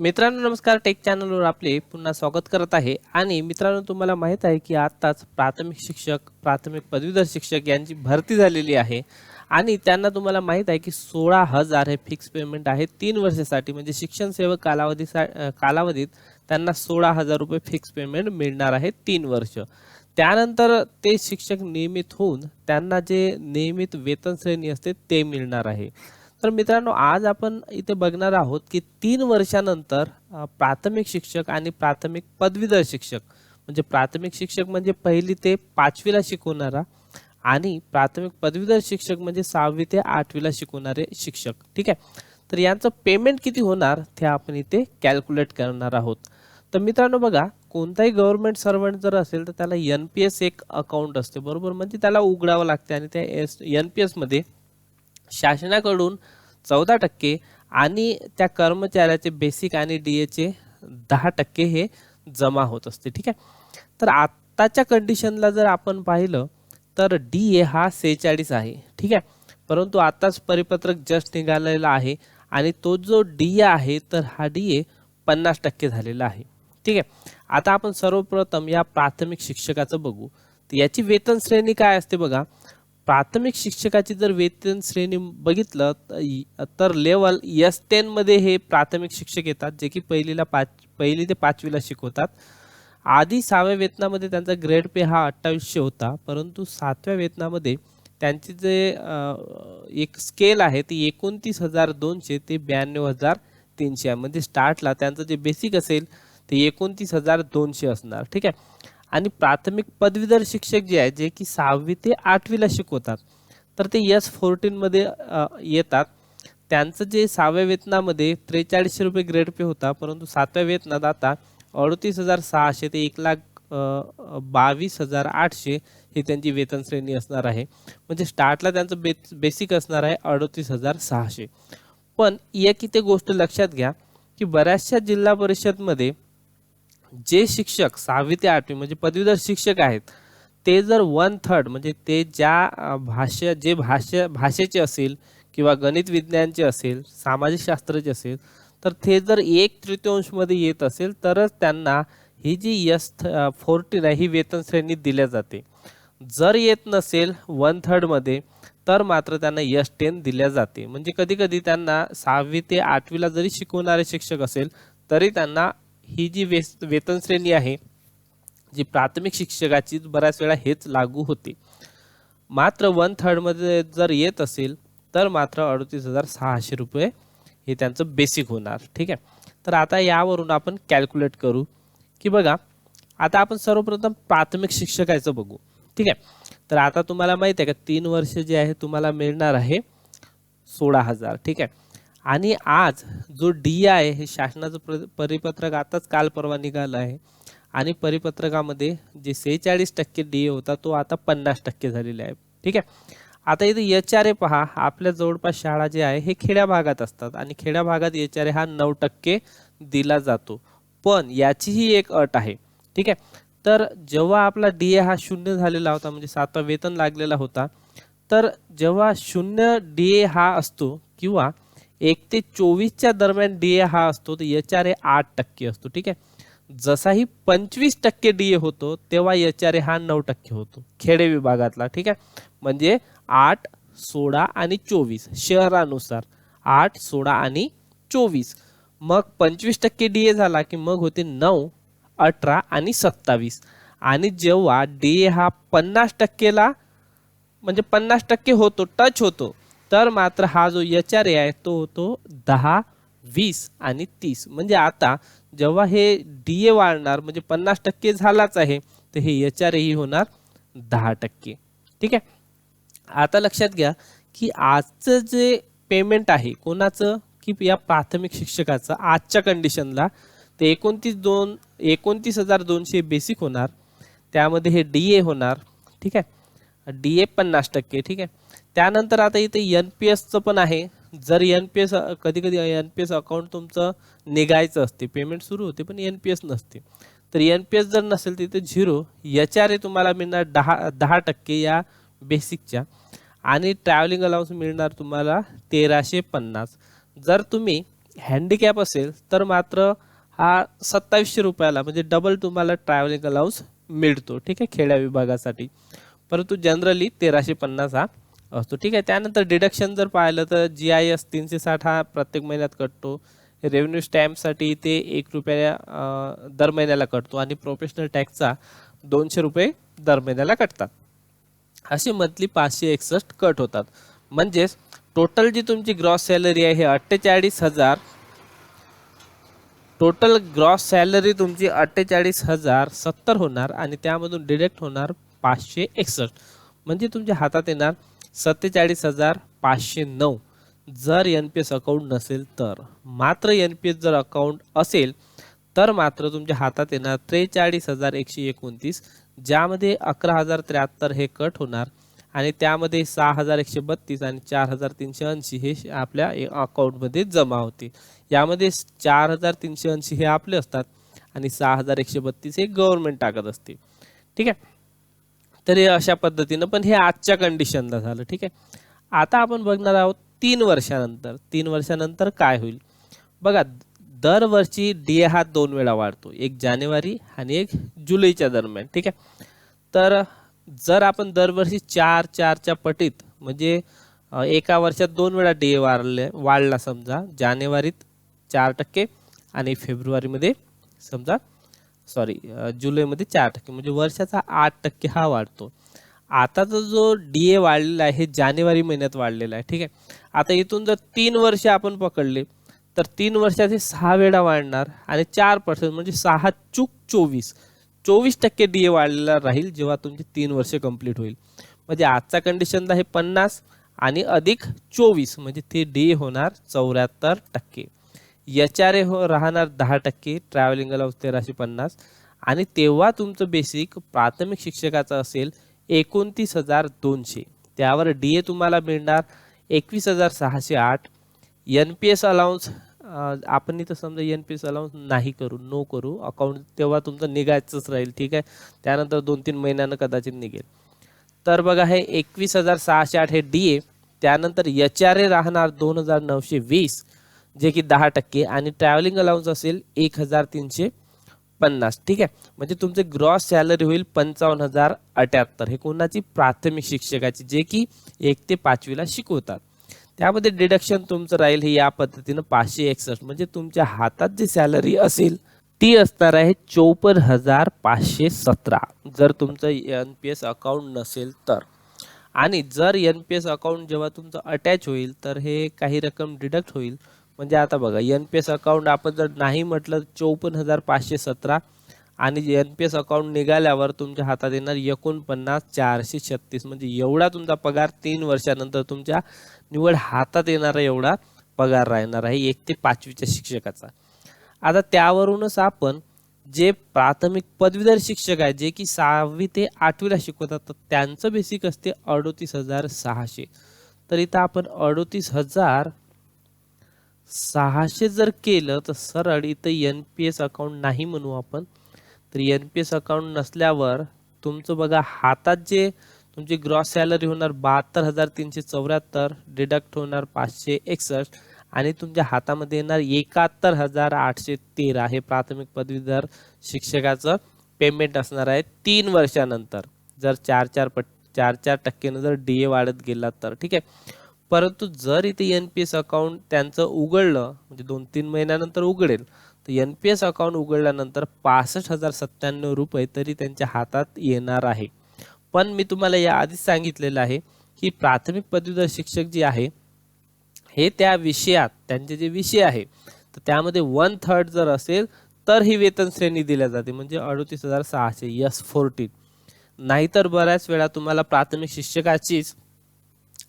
मित्रांनो नमस्कार. टेक चॅनलवर आपले पुन्हा स्वागत करत आहे. आणि मित्रांनो तुम्हाला माहीत आहे की आत्ताच प्राथमिक शिक्षक प्राथमिक पदवीधर शिक्षक यांची भरती झालेली आहे. आणि त्यांना तुम्हाला माहीत आहे की सोळा हजार हे फिक्स पेमेंट आहे. तीन वर्षासाठी म्हणजे शिक्षण सेवक कालावधी कालावधीत त्यांना सोळा हजार रुपये फिक्स पेमेंट मिळणार आहे तीन वर्ष. त्यानंतर ते शिक्षक नियमित होऊन त्यांना जे नियमित वेतन श्रेणी असते ते मिळणार आहे. तर मित्रांनो आज आपण इथे बघणार आहोत की तीन वर्षानंतर प्राथमिक शिक्षक आणि प्राथमिक पदवीधर शिक्षक म्हणजे प्राथमिक शिक्षक म्हणजे पहिली ते पाचवीला शिकवणारा आणि प्राथमिक पदवीधर शिक्षक म्हणजे सहावी ते आठवीला शिकवणारे शिक्षक. ठीक आहे? तर यांचं पेमेंट किती होणार ते आपण इथे कॅल्क्युलेट करणार आहोत. तर मित्रांनो बघा कोणताही गव्हर्नमेंट सर्वंट जर असेल तर त्याला एन पी एस एक अकाउंट असते बरोबर? म्हणजे त्याला उघडावं लागते आणि त्या एस एन पी एसमध्ये शासनाकडून चौदा टक्के आणि त्या कर्मचाऱ्याचे बेसिक आणि डी एचे दहा टक्के हे जमा होत असते ठीक आहे? तर आत्ताच्या कंडिशनला जर आपण पाहिलं तर डी ए हा सेहेचाळीस आहे ठीक आहे? परंतु आत्ताच परिपत्रक जस्ट निघालेला आहे आणि तो जो डी ए आहे तर हा डी ए पन्नास टक्के झालेला आहे ठीक आहे? आता आपण सर्वप्रथम या प्राथमिक शिक्षकाचं बघू. तर याची वेतन श्रेणी काय असते बघा? प्राथमिक शिक्षकाची जर वेतन श्रेणी बघितलं तर लेवल एस टेनमध्ये हे प्राथमिक शिक्षक येतात जे की पहिलीला पाच पहिली ते पाचवीला शिकवतात. आधी सहाव्या वेतनामध्ये त्यांचा ग्रेड पे हा अठ्ठावीसशे होता परंतु सातव्या वेतनामध्ये त्यांची जे एक स्केल आहे ती एकोणतीस हजार दोनशे ते ब्याण्णव हजार तीनशे म्हणजे स्टार्टला त्यांचं जे बेसिक असेल ते एकोणतीस हजार दोनशे असणार. ठीक आहे? आणि प्राथमिक पदवीधर शिक्षक जे आहे जे की सहावी ते आठवीला शिकवतात तर ते एस फोर्टीनमध्ये येतात. त्यांचं जे सहाव्या वेतनामध्ये त्रेचाळीसशे रुपये ग्रेड पे होता परंतु सातव्या वेतनात आता अडतीस हजार सहाशे ते एक लाख बावीस हजार आठशे ही त्यांची वेतन श्रेणी असणार आहे. म्हणजे स्टार्टला त्यांचं बे बेसिक असणार आहे अडतीस हजार सहाशे. पण एक इथे गोष्ट लक्षात घ्या की बऱ्याचशा जिल्हा परिषदमध्ये जे शिक्षक सहावी ते आठवी म्हणजे पदवीधर शिक्षक आहेत ते जर वन थर्ड म्हणजे ते ज्या भाष्य भाषा जे भाषा भाषेचे असेल किंवा गणित विज्ञानचे असेल सामाजिक शास्त्राचे असेल तर ते जर एक तृतीयांशमध्ये येत असेल तरच त्यांना ही जी यस फोर्टीन आहे ही वेतन श्रेणी दिल्या जाते. जर येत नसेल वन थर्डमध्ये तर मात्र त्यांना यश टेन दिल्या जाते. म्हणजे कधी कधी त्यांना सहावी ते आठवीला जरी शिकवणारे शिक्षक असेल तरी त्यांना ही जी वेस वेतन श्रेणी आहे जी प्राथमिक शिक्षकाची बऱ्याच वेळा हेच लागू होते. मात्र वन थर्डमध्ये जर येत असेल तर मात्र अडतीस हजार सहाशे रुपये हे त्यांचं बेसिक होणार. ठीक आहे? तर आता यावरून आपण कॅल्क्युलेट करू की बघा आता आपण सर्वप्रथम प्राथमिक शिक्षकाचं बघू. ठीक आहे? तर आता तुम्हाला माहिती आहे का तीन वर्ष जे आहे तुम्हाला मिळणार आहे सोळा हजार. ठीक आहे? आणि आज जो डी आहे हे शासनाचं प्र परिपत्रक आताच काल परवा निघालं आहे. आणि परिपत्रकामध्ये जे सेहेचाळीस टक्के डी ए होता तो आता पन्नास टक्के झालेला आहे. ठीक आहे? आता इथे एच आर ए पहा आपल्या जवळपास शाळा जे आहे हे खेड्या भागात असतात. आणि खेड्या भागात एच आर ए हा नऊ टक्के दिला जातो. पण याचीही एक अट आहे. ठीक आहे? तर जेव्हा आपला डी ए हा शून्य झालेला होता म्हणजे सातवा वेतन लागलेला होता तर जेव्हा शून्य डी ए हा असतो किंवा एक ते चोवीसच्या दरम्यान डी ए हा असतो तर एच आर ए आठ टक्के असतो ठीक आहे? जसाही पंचवीस टक्के डी ए होतो तेव्हा एच आर ए हा नऊ टक्के होतो खेडे विभागातला ठीक आहे? म्हणजे आठ सोळा आणि चोवीस शहरानुसार आठ सोळा आणि चोवीस. मग पंचवीस टक्के डी ए झाला की मग होते नऊ अठरा आणि सत्तावीस. आणि जेव्हा डी ए हा पन्नास टक्केला म्हणजे पन्नास टक्के होतो टच होतो तर मात्र हा जो एच आर ए आहे तो होतो दहा वीस आणि तीस. म्हणजे आता जेव्हा हे डी ए वाढणार म्हणजे पन्नास टक्के झालाच आहे तर हे एच आर ही होणार दहा टक्के. ठीक आहे? आता लक्षात घ्या की आजचं जे पेमेंट आहे कोणाचं? की या प्राथमिक शिक्षकाचं. आजच्या कंडिशनला ते एकोणतीस दोन एकोणतीस हजार दोनशे बेसिक होणार. त्यामध्ये हे डी ए होणार. ठीक आहे? डी ए पन्नास टक्के ठीक आहे? त्यानंतर आता इथे एन पी एसचं पण आहे. जर एन पी एस कधी कधी एन पी एस अकाउंट तुमचं निघायचं असते पेमेंट सुरू होते पण एन पी एस नसते. तर एन पी एस जर नसेल तर इथे झिरो एच आर ए तुम्हाला मिळणार दहा दहा टक्के या बेसिकच्या आणि ट्रॅव्हलिंग अलाउन्स मिळणार तुम्हाला तेराशे पन्नास. जर तुम्ही हँडिकॅप असेल तर मात्र हा सत्तावीसशे रुपयाला म्हणजे डबल तुम्हाला ट्रॅव्हलिंग अलाउन्स मिळतो ठीक आहे खेड्या विभागासाठी. परंतु जनरली तेराशे पन्नास हा असतो. ठीक आहे त्यानंतर डिडक्शन जर पाहिलं तर जी आय एस तीनशे साठ हा प्रत्येक महिन्यात कटतो. रेव्हेन्यू स्टॅम्पसाठी ते एक रुपया दर महिन्याला कटतो आणि प्रोफेशनल टॅक्सचा दोनशे रुपये दर महिन्याला कटतात. अशी मंथली पाचशे एकसष्ट कट होतात. म्हणजेच टोटल जी तुमची ग्रॉस सॅलरी आहे हे अठ्ठेचाळीस हजार टोटल ग्रॉस सॅलरी तुमची अठ्ठेचाळीस हजार सत्तर होणार आणि त्यामधून डिडक्ट होणार पाचशे एकसष्ट. म्हणजे तुमच्या हातात येणार सत्तेचाळीस हजार पाचशे नऊ. जर एन पी एस अकाउंट नसेल तर. मात्र एन पी एस जर अकाउंट असेल तर मात्र तुमच्या हातात येणार त्रेचाळीस हजार एकशे एकोणतीस. ज्यामध्ये अकरा हजार त्र्याहत्तर हे कट होणार. आणि त्यामध्ये सहा हजार एकशे बत्तीस आणि चार हजार तीनशे ऐंशी हे आपल्या ए- अकाउंटमध्ये जमा होते. यामध्ये चार हजार तीनशे ऐंशी हे आपले असतात आणि सहा हजार एकशे बत्तीस हे गव्हर्नमेंट टाकत असते. ठीक आहे? तर हे अशा पद्धतीनं पण हे आजच्या कंडिशनला झालं ठीक आहे? आता आपण बघणार आहोत तीन वर्षानंतर. तीन वर्षानंतर काय होईल? बघा दरवर्षी डी ए हा दोन वेळा वाढतो. एक जानेवारी आणि एक जुलैच्या दरम्यान ठीक आहे? तर जर आपण दरवर्षी चार चारच्या पटीत म्हणजे एका वर्षात दोन वेळा डी ए वाढले वाढला समजा जानेवारीत चार टक्के आणि फेब्रुवारीमध्ये समजा सॉरी जुलैमध्ये चार टक्के म्हणजे वर्षाचा आठ टक्के हा वाढतो. आताचा जो डी ए वाढलेला आहे हे जानेवारी महिन्यात वाढलेला आहे ठीक आहे? आता इथून जर तीन वर्ष आपण पकडले तर तीन वर्षात हे सहा वेळा वाढणार आणि चार पर्सेंट म्हणजे सहा चूक चोवीस. चोवीस टक्के डी ए वाढलेला राहील जेव्हा तुमचे तीन वर्ष कंप्लीट होईल. म्हणजे आजचा कंडिशनला आहे पन्नास आणि अधिक चोवीस म्हणजे ते डी ए होणार चौऱ्याहत्तर टक्के. एच आर ए हो राहणार दहा टक्के ट्रॅव्हलिंग अलाउन्स तेराशे पन्नास. आणि तेव्हा तुमचं बेसिक प्राथमिक शिक्षकाचं असेल एकोणतीस हजार दोनशे. त्यावर डी ए तुम्हाला मिळणार एकवीस हजार सहाशे आठ. एन पी एस अलाउन्स आपण इथं समजा एन पी एस अलाउन्स नाही करू नो करू. अकाउंट तेव्हा तुमचं निघायचंच राहील ठीक आहे? त्यानंतर दोन तीन महिन्यानं कदाचित निघेल. तर बघा हे एकवीस हजार सहाशे आठ हे डी ए त्यानंतर एच आर ए राहणार दोन हजार नऊशे वीस. जे की दहा टक्के आणि ट्रॅव्हलिंग अलाउन्स असेल एक हजार तीनशे पन्नास. ठीक आहे? म्हणजे तुमचे ग्रॉस सॅलरी होईल पंचावन्न हजार अठ्याहत्तर. हे कोणाची प्राथमिक शिक्षकाची जे की एक ते पाचवीला शिकवतात. त्यामध्ये डिडक्शन तुमचं राहील हे या पद्धतीनं पाचशे एकसष्ट. म्हणजे तुमच्या हातात जी सॅलरी असेल ती असणार आहे चौपन्न हजार पाचशे सतरा. जर तुमचं एन पी एस अकाउंट नसेल तर. आणि जर एन पी एस अकाउंट जेव्हा तुमचं अटॅच होईल तर हे काही रक्कम डिडक्ट होईल. म्हणजे आता बघा एन पी एस अकाउंट आपण जर नाही म्हटलं चौपन्न हजार पाचशे सतरा आणि एन पी एस अकाउंट निघाल्यावर तुमच्या हातात येणार एकोणपन्नास चारशे छत्तीस. म्हणजे एवढा तुमचा पगार तीन वर्षानंतर तुमच्या निवड हातात येणारा एवढा पगार राहणार आहे एक ते पाचवीच्या शिक्षकाचा. आता त्यावरूनच आपण जे प्राथमिक पदवीधर शिक्षक आहेत जे की सहावी ते आठवीला शिकवतात तर त्यांचं बेसिक असते अडोतीस हजार सहाशे. तर इथं आपण अडोतीस हजार सहाशे जर केलं तर सरळ इथं एन पी एस अकाउंट नाही म्हणू आपण. तर एन पी एस अकाउंट नसल्यावर तुमचं बघा हातात जे तुमची ग्रॉस सॅलरी होणार बहात्तर हजार तीनशे चौऱ्याहत्तर डिडक्ट होणार पाचशे एकसष्ट आणि तुमच्या हातामध्ये येणार एकाहत्तर हजार आठशे तेरा हे प्राथमिक पदवीधर शिक्षकाचं पेमेंट असणार आहे तीन वर्षानंतर. जर चार चार पट चार चार टक्केनं जर डी ए वाढत गेला तर ठीक आहे? परंतु जर इथे एन पी एस अकाउंट त्यांचं उघडलं म्हणजे दोन तीन महिन्यानंतर उघडेल तर एन पी एस अकाउंट उघडल्यानंतर पासष्ट हजार सत्त्याण्णव रुपये तरी त्यांच्या हातात येणार आहे. पण मी तुम्हाला या आधीच सांगितलेलं आहे की प्राथमिक पदवीधर शिक्षक जे आहे हे त्या विषयात त्यांचे जे विषय आहे तर त्यामध्ये वन थर्ड जर असेल तर ही वेतन श्रेणी दिल्या जाते म्हणजे अडतीस हजार सहाशे यस फोर्टीन नाहीतर बऱ्याच वेळा तुम्हाला प्राथमिक शिक्षकाचीच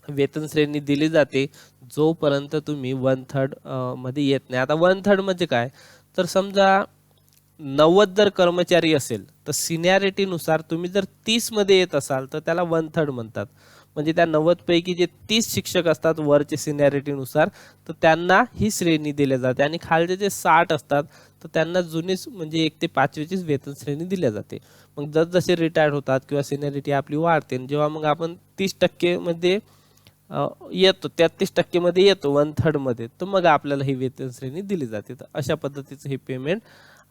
वेतन श्रेणी दिली जाते जोपर्यंत तुम्ही वन थर्डमध्ये येत नाही. आता वन थर्ड म्हणजे काय? तर समजा नव्वद जर कर्मचारी असेल तर सिनियरिटीनुसार तुम्ही जर तीसमध्ये येत असाल तर त्याला वन थर्ड म्हणतात. म्हणजे त्या नव्वद पैकी जे तीस शिक्षक असतात वरचे सिनियरिटीनुसार तर त्यांना ही श्रेणी दिली जाते. आणि खालचे जे साठ असतात तर त्यांना जुनीच म्हणजे एक ते पाचवीचीच वेतन श्रेणी दिल्या जाते. मग जसजसे रिटायर्ड होतात किंवा सिनियरिटी आपली वाढते जेव्हा मग आपण तीस टक्केमध्ये येतो. तेहतीस टक्केमध्ये येतो वन थर्डमध्ये तर मग आपल्याला ही वेतन श्रेणी दिली जाते. तर अशा पद्धतीचं हे पेमेंट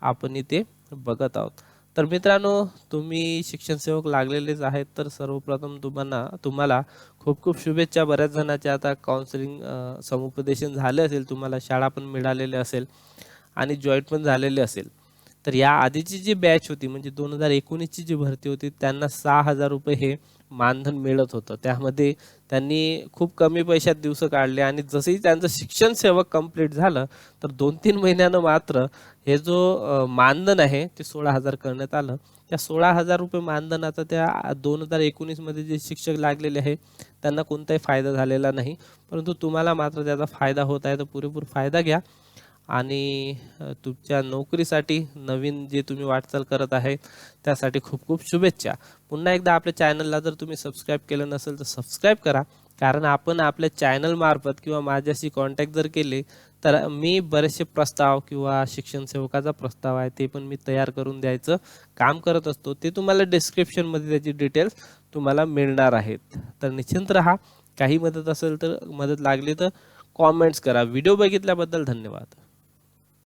आपण इथे बघत आहोत. तर मित्रांनो तुम्ही शिक्षण सेवक लागलेलेच आहेत. तर सर्वप्रथम तुम्हाला तुम्हाला खूप खूप शुभेच्छा. बऱ्याच जणांच्या आता काउन्सिलिंग समुपदेशन झाले असेल तुम्हाला शाळा पण मिळालेले असेल आणि जॉईंट पण झालेले असेल. तर या आधीची जी बॅच होती म्हणजे दोन हजार एकोणीसची जी भरती होती त्यांना सहा हजार रुपये हे मानधन मिळत होतं. त्यामध्ये त्यांनी खूप कमी पैशात दिवस काढले आणि जसंही त्यांचं शिक्षण सेवक कंप्लीट झालं तर दोन तीन महिन्यानं मात्र हे जो मानधन आहे ते सोळा हजार करण्यात आलं. त्या सोळा हजार रुपये मानधनाचा त्या दोन हजार एकोणीसमध्ये जे शिक्षक लागलेले आहे त्यांना कोणताही फायदा झालेला नाही. परंतु तुम्हाला मात्र त्याचा फायदा होत आहे तर पुरेपूर फायदा घ्या. आणि तुमच्या नोकरीसाठी नवीन जे तुम्ही वाटचाल करत आहे त्यासाठी खूप खूप शुभेच्छा. पुन्हा एकदा आपल्या चॅनलला जर तुम्ही सबस्क्राईब केलं नसेल तर सबस्क्राईब करा. कारण आपण आपल्या चॅनलमार्फत किंवा माझ्याशी कॉन्टॅक्ट जर केले तर मी बरेचसे प्रस्ताव किंवा शिक्षण सेवकाचा प्रस्ताव आहे ते पण मी तयार करून द्यायचं काम करत असतो. ते तुम्हाला डिस्क्रिप्शनमध्ये त्याची डिटेल्स तुम्हाला मिळणार आहेत. तर निश्चिंत राहा. काही मदत असेल तर मदत लागली तर कॉमेंट्स करा. व्हिडिओ बघितल्याबद्दल धन्यवाद.